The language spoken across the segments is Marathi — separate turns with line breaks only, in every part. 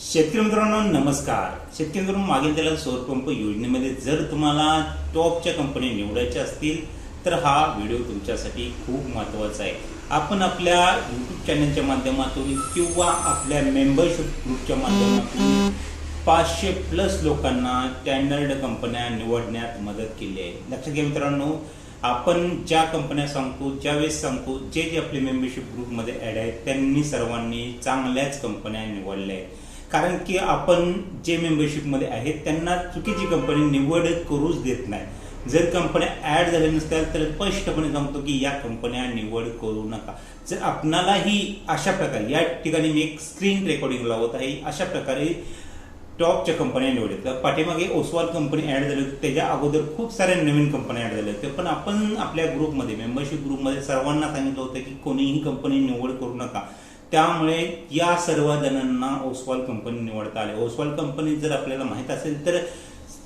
शेतकरी मित्रांनो नमस्कार. शेतकरी मित्रांनो मागील त्याला सौर पंप योजनेमध्ये जर तुम्हाला टॉपच्या कंपनी निवडायच्या असतील तर हा व्हिडिओ तुमच्यासाठी खूप महत्त्वाचा आहे. आपण आपल्या यूट्यूब चॅनलच्या माध्यमातून किंवा आपल्या मेंबरशिप ग्रुपच्या माध्यमातून पाचशे प्लस लोकांना स्टँडर्ड कंपन्या निवडण्यात मदत केली आहे. लक्षात घ्या मित्रांनो आपण ज्या कंपन्या सांगतो ज्यावेळेस सांगतो जे जे आपले मेंबरशिप ग्रुपमध्ये ॲड आहेत त्यांनी सर्वांनी चांगल्याच कंपन्या निवडल्या आहेत. कारण की आपण जे मेंबरशिपमध्ये आहेत त्यांना चुकीची कंपनी निवड करूच देत नाही. जर कंपन्या ॲड झाल्या नसत्या तर स्पष्टपणे सांगतो की या कंपन्या निवड करू नका. जर आपणालाही अशा प्रकारे या ठिकाणी मी एक स्क्रीन रेकॉर्डिंग लावत आहे अशा प्रकारे टॉपच्या कंपन्या निवडल्या पाठीमागे ओसवाल कंपनी ॲड झाली होती त्याच्या अगोदर खूप साऱ्या नवीन कंपन्या ॲड झाल्या होत्या पण आपण आपल्या ग्रुपमध्ये मेंबरशिप ग्रुपमध्ये सर्वांना सांगितलं होतं की कोणीही कंपनी निवड करू नका. त्यामुळे या सर्व जणांना ओसवाल कंपनी निवडता आले. ओसवाल कंपनी जर आपल्याला माहीत असेल तर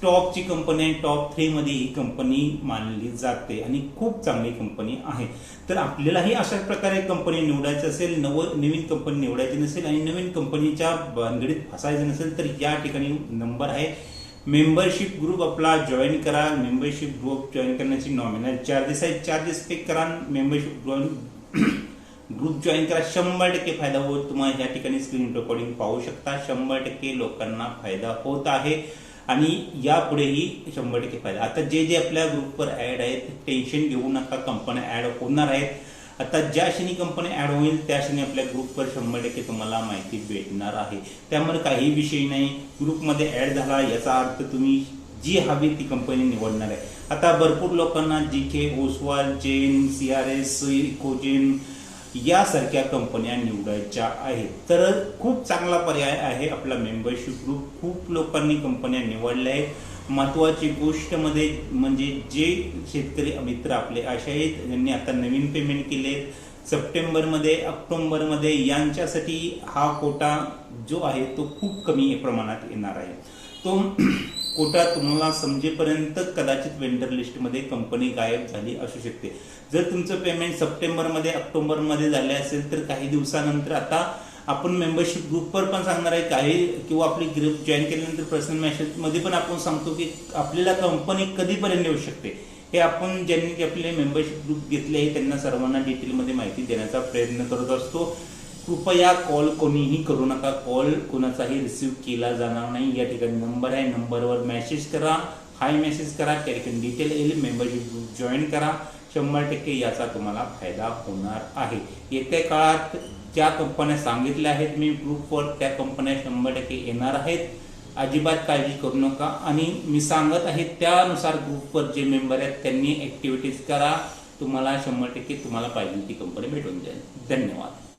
टॉपची कंपनी आहे. टॉप थ्रीमध्ये ही कंपनी मानली जाते आणि खूप चांगली कंपनी आहे. तर आपल्यालाही अशाच प्रकारे कंपनी निवडायची असेल नव नवीन कंपनी निवडायची नसेल आणि नवीन कंपनीच्या भानगडीत फसायचं नसेल तर या ठिकाणी नंबर आहे. मेंबरशिप ग्रुप आपला जॉईन करा. मेंबरशिप ग्रुप जॉईन करण्याची नॉमिनल चार्जेस आहे चार्जेस पे करा. मेंबरशिप ग्रुप ग्रुप जॉईन करा. शंभर टक्के फायदा होत तुम्हाला या ठिकाणी स्क्रीन रेकॉर्डिंग पाहू शकता. शंभर टक्के लोकांना फायदा होत आहे. आणि यापुढेही शंभर टक्के फायदा. आता जे जे आपल्या ग्रुपवर ऍड आहेत टेन्शन घेऊ नका. कंपन्या ऍड होणार आहेत. आता ज्या क्षणी कंपनी ऍड होईल त्या क्षणी आपल्या ग्रुपवर शंभर टक्के तुम्हाला माहिती भेटणार आहे. त्यामुळे काही विषय नाही. ग्रुपमध्ये ऍड झाला याचा अर्थ तुम्ही जी हवी ती कंपनी निवडणार आहे. आता भरपूर लोकांना जी के ओसवाल जेन सी आर एस इकोजेन यासारख्या कंपन्या निवडायच्या आहेत. तर खूप चांगला पर्याय आहे आपला मेंबरशिप ग्रुप खूप लोकांनी कंपन्या निवडल्या आहेत. महत्वाची गोष्टमध्ये म्हणजे जे शेतकरी मित्र आपले असे आहेत ज्यांनी आता नवीन पेमेंट केले सप्टेंबरमध्ये ऑक्टोबरमध्ये यांच्यासाठी हा कोटा जो आहे तो खूप कमी प्रमाणात येणार आहे. तो कोटा तुम्हाला समजेपर्यंत कदाचित वेंडर लिस्टमध्ये कंपनी गायब झाली असू शकते. जर तुमचं पेमेंट सप्टेंबरमध्ये ऑक्टोबरमध्ये झाले असेल तर काही दिवसानंतर आता आपण मेंबरशिप ग्रुपवर पण सांगणार आहे काही किंवा आपली ग्रुप जॉईन केल्यानंतर पर्सनल मेसेजमध्ये पण आपण सांगतो की आपल्याला कंपनी कधीपर्यंत येऊ शकते? हे आपण ज्यांनी आपले मेंबरशिप ग्रुप घेतले आहे त्यांना सर्वांना डिटेलमध्ये माहिती देण्याचा प्रयत्न करत असतो. कृपया कॉल कोणीही करू नका. कॉल कोणाचाही रिसिव्ह केला जाणार नाही. या ठिकाणी नंबर आहे. नंबरवर मेसेज करा. हाय मेसेज करा. त्या ठिकाणी डिटेल येईल. मेंबरशिप ग्रुप जॉईन करा. शंभर टक्के याचा तुम्हाला फायदा होणार आहे. येत्या काळात ज्या कंपन्या सांगितल्या आहेत मी ग्रुपवर त्या कंपन्या शंभर टक्के येणार आहेत. अजिबात काळजी करू नका. आणि मी सांगत आहे त्यानुसार ग्रुपवर जे मेंबर आहेत त्यांनी ॲक्टिव्हिटीज करा. तुम्हाला शंभर टक्के तुम्हाला पाहिजे ती कंपनी भेटून जाईल. धन्यवाद.